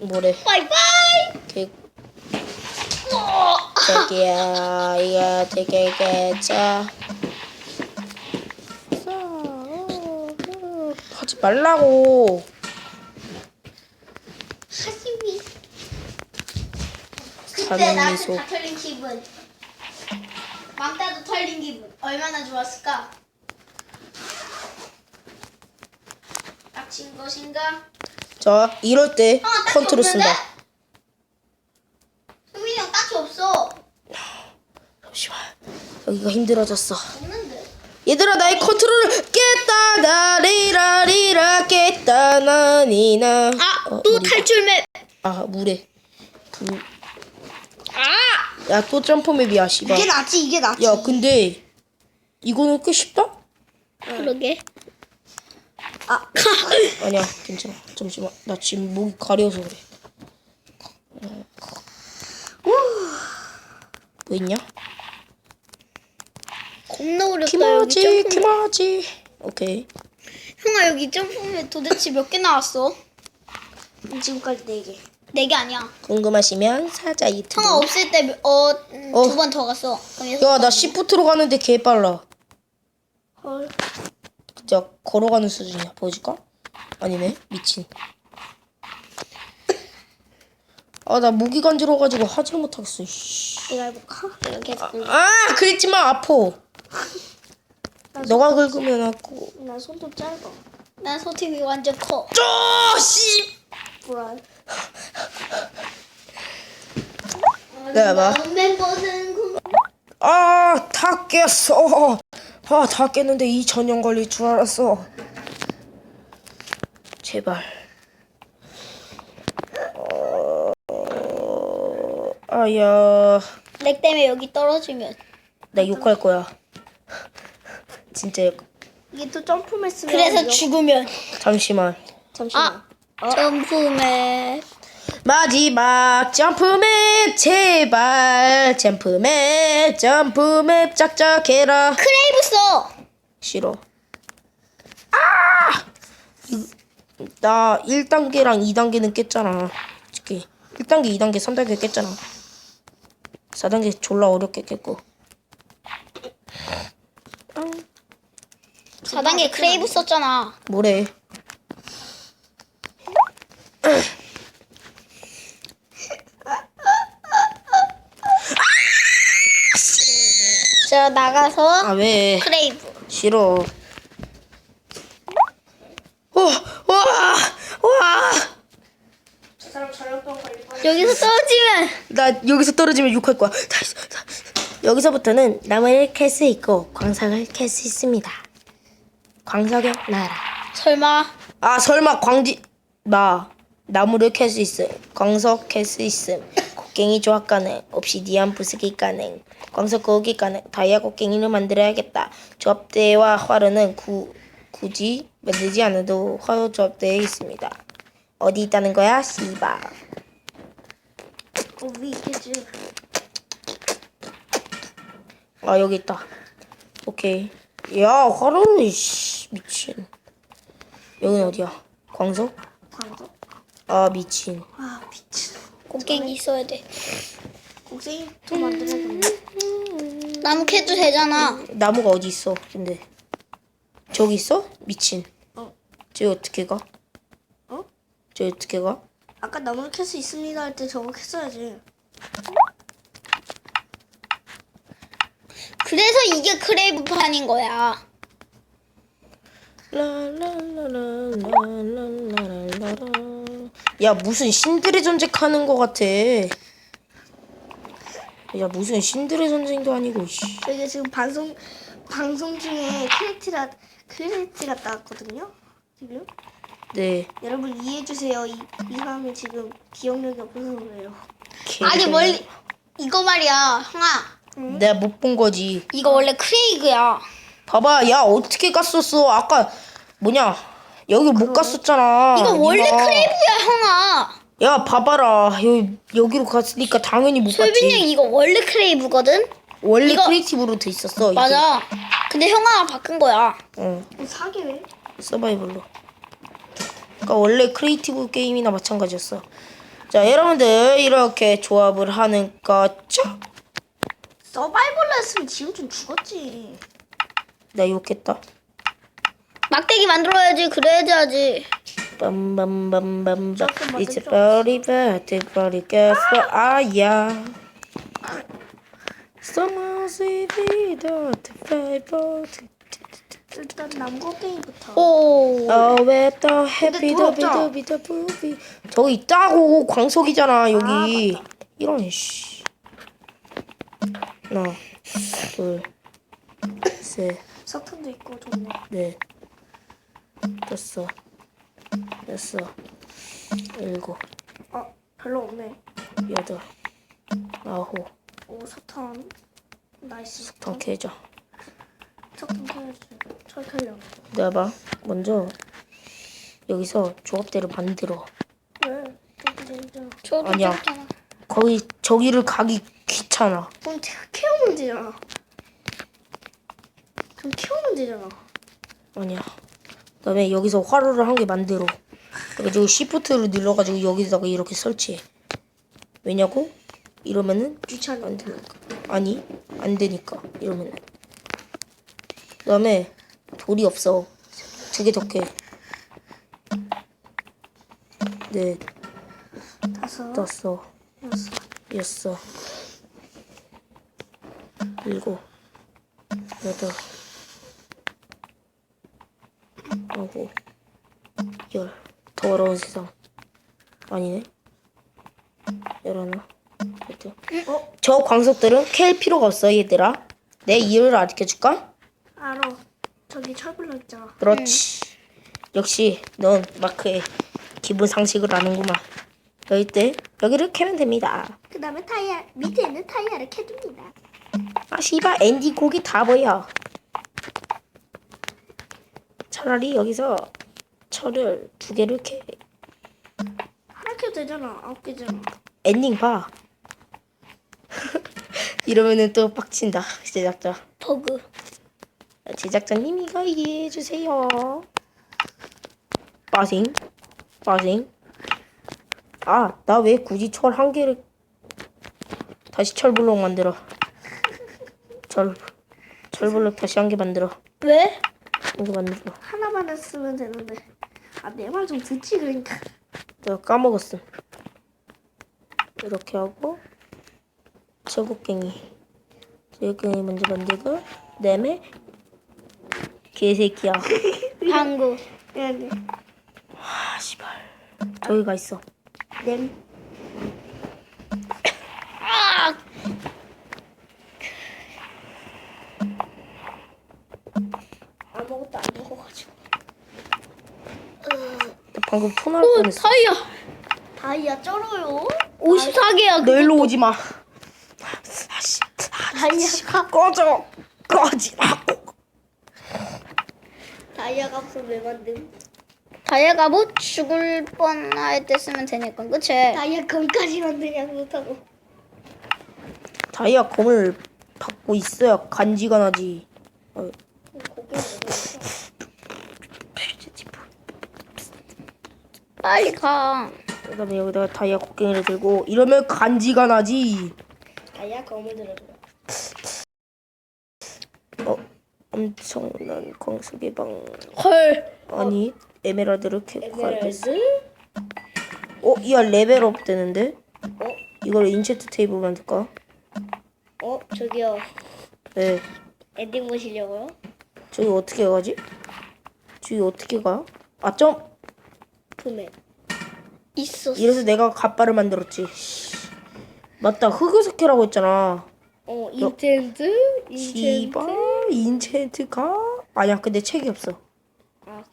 뭐래? 바이바이. 개 어. 자기야 이거 되게 개자 하지 말라고 하시미. 그때 사는 나한테 미소. 다 털린 기분. 왕따도 털린 기분. 얼마나 좋았을까? 닥친 것인가? 자 이럴 때 아, 딱히 컨트롤 없는데? 쓴다 수민이 형 딱히 없어. 잠시만 여기가 힘들어졌어 없는데. 얘들아 나의 컨트롤을 깼다 나리라 리라 깼다 나니나 아, 어, 또 물이다. 탈출 맵. 아 물에 불. 아! 야 또 점프맵이야 씨발 낫지, 이게 낫지. 야 근데 이거는 꽤 쉽다? 그러게. 아 아니야 괜찮아 잠시만 나 지금 목이 가려서 그래 뭐 있냐? 겁나 어렵다. 키마지 여기 점프. 키마지 오케이 형아 여기 점프맵 도대체 몇 개 나왔어? 지금까지 네 개. 네 개 아니야. 궁금하시면 사자 유튜브 형아 없을 때어두 어. 번 더 갔어. 그럼 여섯 야 나 번. 시프트로 가는데 개 빨라 헐. 진짜 걸어가는 수준이야 보여줄까? 아니네 미친 아 나 목이 간지러워가지고 하지를 못하겠어 씨. 내가 해볼까? 계속 긁아 그랬지만 아파 너가 긁으면 아고 나 손도 짧아. 난 소팀이 완전 커. 쪼 씨 불안. 내가 봐. 멤버는 아, 다 깼어. 아, 다 깼는데 2천년 걸릴 줄 알았어. 제발. 어, 아야, 렉 때문에 여기 떨어지면 나 욕할 거야. 진짜 욕. 이게 또 점프맨 쓰면 그래서 죽으면 잠시만. 잠시만. 아 점프맵 마지막 점프맵 제발. 점프맵 점프맵 짝짝해라. 크레이브 써. 싫어. 아! 이- 나 1단계랑 2단계는 깼잖아. 솔직히 1단계 2단계 3단계 깼잖아. 4단계 졸라 어렵게 깼고. 4단계 크레이브 썼잖아. 뭐래 자 나가서 아 왜 크레이브. 싫어 와, 와, 와. 여기서 떨어지면 나 여기서 떨어지면 욕할 거야. 다시, 다시. 여기서부터는 나무를 캘 수 있고 광석을 캘 수 있습니다. 광석의 나라. 설마 아 설마 광지 나 나무를 캘 수 있음. 광석 캘 수 있음. 곡괭이 조합 가능. 옵시디안 부수기 가능. 광석 거기 가능. 다이아 곡괭이를 만들어야겠다. 조합대와 화로는 구, 굳이 만들지 않아도 화로 조합대에 있습니다. 어디 있다는 거야? 씨바. 어, 위 있겠지. 아 여기 있다. 오케이. 야 화로는 씨 미친. 여긴 어디야? 광석? 광석. 아 미친. 아 미친. 곡괭이 있어야 돼. 또 만들어야겠네. 나무 캐도 되잖아. 나무가 어디 있어? 근데 저기 있어? 미친. 어. 저기 어떻게 가? 어? 저기 어떻게 가? 아까 나무를 캘 수 있습니다 할 때 저거 캤어야지. 그래서 이게 크레이브 판인 거야. 라라라라라라라라. 야 무슨 신들의 전쟁 하는 거 같아. 야 무슨 신들의 전쟁도 아니고. 씨. 저희가 지금 방송 방송 중에 크레이트가 크레이트가 나왔거든요. 지금 네. 여러분 이해해 주세요. 이, 이 사람이 지금 기억력이 없어서 그래요. 아니 멀리 이거 말이야, 형아. 내가 못 본 거지. 이거 원래 크레이그야. 봐봐, 야 어떻게 갔었어? 아까 뭐냐? 여기 못 갔었잖아. 이거 원래 네가. 크레이브야, 형아. 야 봐봐라, 여기 여기로 갔으니까 당연히 못 솔빈이 형. 이거 원래 크레이브거든. 원래 이거- 크리에이티브로 돼 있었어. 이게. 맞아. 근데 형아가 바꾼 거야. 어, 사기 왜? 서바이벌로. 그러니까 원래 크리에이티브 게임이나 마찬가지였어. 자 여러분들 이렇게 조합을 하는 거죠? 서바이벌로 했으면 지금 좀 죽었지. 나 욕했다. 막대기 만들어야지. 그래야지 하지. 빰빰빰빰빰 It's very bad, very good 아야 Someone's without fiber 일단 남곡갱이부터. 오. Oh, with the happy, 돌 the 없죠? bitter, bitter, booby. 저기 있다고 광석이잖아 여기. 아. 이런 씨. 하나, 둘, 셋, 석탄도 있고 좋네. 넷, 다섯, 여섯, 일곱, 어 별로 없네. 여덟, 아홉. 오 석탄. 나이스 더 석탄. 캐자. 석탄 캐야지. 철 캐려. 내가 봐. 먼저 여기서 조합대를 만들어. 왜? 저도 아니야. 거기 저기를 가기 귀찮아. 그럼 제가 키우면 되잖아. 그럼 키우면 되잖아. 아니야. 그다음에 여기서 화로를 한 개 만들어. 그래가지고 시프트를 눌러가지고 여기다가 이렇게 설치해. 왜냐고? 이러면은 귀찮아. 안 되니까. 아니 안 되니까 이러면은. 그 다음에 돌이 없어. 두 개더 캐. 넷, 다섯. 다섯, 여섯. 여섯, 일곱, 여덟, 아홉, 열. 더러운 세상. 아니네. 열하나, 열둘. 어? 저 광석들은 캘 필요가 없어, 얘들아. 내 이유를 알려줄까? 알아. 저기 철블럭 있잖아. 그렇지. 역시 넌 마크의 기본 상식을 아는구만. 여기 때 여기를 캐면 됩니다. 그 다음에 타이어 밑에 있는 타이어를 캐줍니다. 아 씨발 앤디 고기 다 보여. 차라리 여기서 철을 두 개를 캐. 하나 캐도 되잖아. 아홉 개잖아. 엔딩 봐. 이러면은 또 빡친다 제작자. 버그. 제작자님 이거 이해해 주세요. 빠싱, 빠싱. 아, 나 왜 굳이 철 한 개를 다시 철블록 만들어? 철, 철블록 다시 한 개 만들어. 왜? 한 개 만들어. 하나만 했으면 되는데. 아 내 말 좀 듣지 그러니까. 내가 까먹었음. 이렇게 하고 저곡갱이, 저곡갱이 먼저 만들고 그다음에 개새끼야. 방구. 미안해. 아, 씨발. 저기가 있어. 냄. 아! 아무것도 안 먹어가지고. 나 방금 토날 오, 뻔했어. 다이아. 다이아 쩔어요. 54개야. 너 일로 오지 마. 아씨, 다이아가 꺼져, 꺼지라고. 다이아가 없어 왜 만듦? 다이아가 뭐 죽을 뻔할 때 쓰면 되니까. 그치? 다이아 검까지 만드냐 못하고. 다이아 검을 받고 있어야 간지가 나지. 어, 고개 먹으니까. 빨리 가. 그다음에 여기다가 다이아 곡괭이를 들고 이러면 간지가 나지. 다이아 검을 들어줘. 어, 엄청난 광석의 방. 헐. 아니, 에메랄드를 돼. 에메랄드? 어, 이야 레벨업 되는데? 어? 이걸 인체트 테이블 만들까? 어 저기요. 네. 엔딩 보시려고요? 저기 어떻게 가지? 저기 어떻게 가? 아, 점! 금액. 있었어. 이래서 내가 갓바를 만들었지. 맞다, 흑요석회라고 했잖아. 어? 인텐트? 씨바, 인체트가? 아니야, 근데 책이 없어. 아.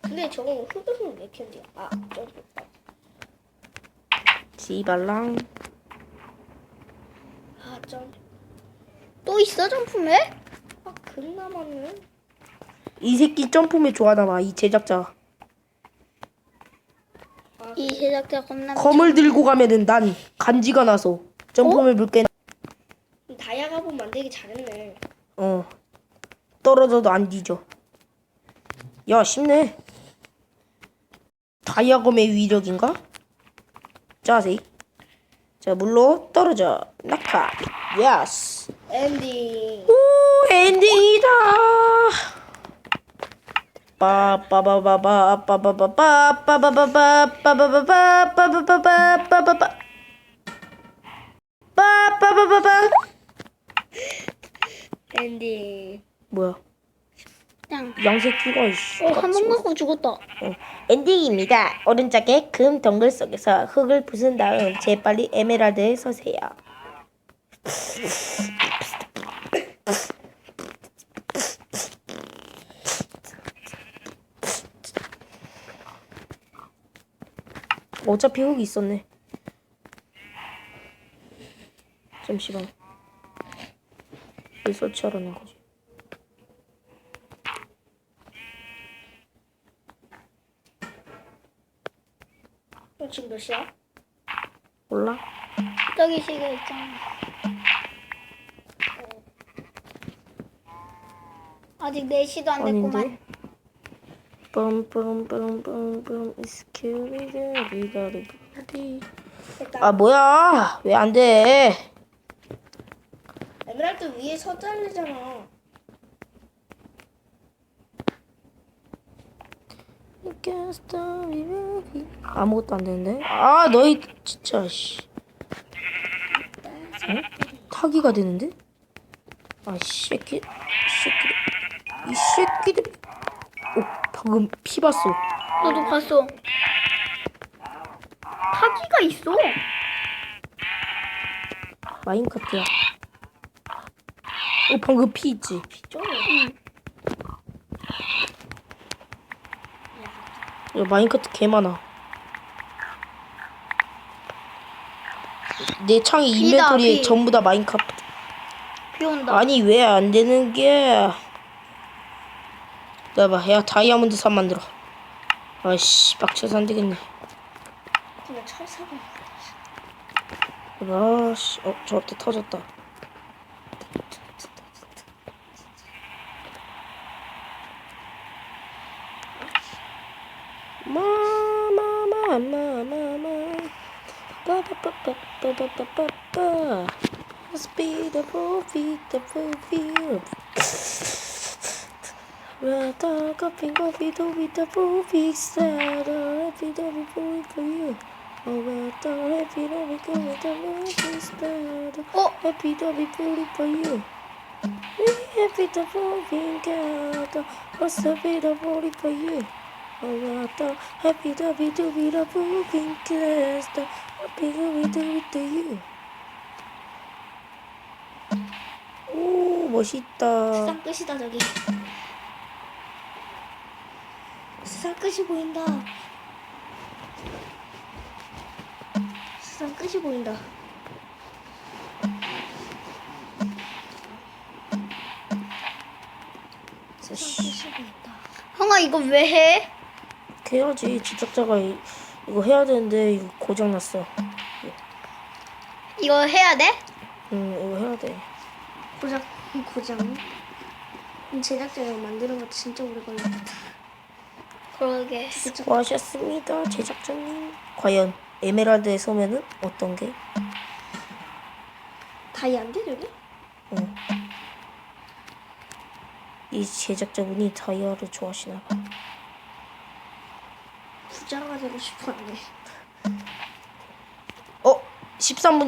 근데 저건 흑요소 몇 캔디야? 아 좀. 씨발랑. 아 좀. 또 있어 점프맨? 아 금남았네. 이 새끼 점프맨 좋아하나 봐, 이 제작자. 이 제작자 겁나. 검을 들고 가면은 난 간지가 나서 점프맨 물게 다이아 가본 만들기 잘했네. 어 떨어져도 안 뒤져 야 쉽네 다이아검의 위력인가? 자세. 자 물로 떨어져. 낙하. 예스. 엔딩. 오 엔딩이다. 빠빠바바바 빠바바바 빠바바바 빠바바바 빠바바바 빠바바 빠바바바바 엔딩. 뭐야? 그냥 양새끼가 이씨. 어, 한 번 맞고 죽었다. 어, 엔딩입니다. 오른쪽에 금 덩굴 속에서 흙을 부순 다음 재빨리 에메랄드에 서세요. 어차피 흙이 있었네. 잠시만. 왜 설치하라는 거지? 너 지금 몇 시야? 몰라? 저기 시계 있잖아. 아직 4시도 안 됐구만. 아닌데? 뻔뻔뻔뻔뻔 스큐리드 리가리바디 일단 아 뭐야 왜 안 돼? 에메랄드 위에 서달리잖아. 아무것도 안 되는데? 아 너희 진짜 씨 어? 타기가 되는데? 아 새끼 새끼 이 새끼들 오 방금 피 봤어 너도 봤어. 타기가 있어. 마인카트야 오 방금 피 있지? 좀. 야, 마인카트 개 많아. 내 비다, 인벤토리에 비. 전부 다 마인카트. 비 온다. 아니 왜 안 되는 게? 나봐, 야 다이아몬드 산 만들어. 아씨, 빡쳐서 안 되겠네. 그냥 철사가. 아씨, 어 저때 터졌다. 마마마마마마 빠바바바바바바바 Speed of feet of feel Rata coffee to be the movie star Happy to be for for you Oh rata happy to be going to movie star 어? Happy to be fully for you Happy to moving God What's a bit of body for you Oh rata happy to be to be the moving class Happy to be do it to you 오 멋있다 수상 끝이다 저기. 수상 끝이 보인다. 수상 끝이 보인다. 수상 끝이 보인다. 형아 이거 왜 해? 해야지 제작자가 이, 이거 해야 되는데 이거 고장 났어 이거 해야 돼? 응 이거 해야 돼 고장 고장. 제작자가 만드는 것도 진짜 오래 걸렸다. 그러게. 수고하셨습니다 제작자님 과연 에메랄드에 서면은 어떤 게? 다이 안 돼, 저기? 응. 이 제작자분이 다이아를 좋아하시나 봐 부자가 되고 싶어 하네. 어? 13분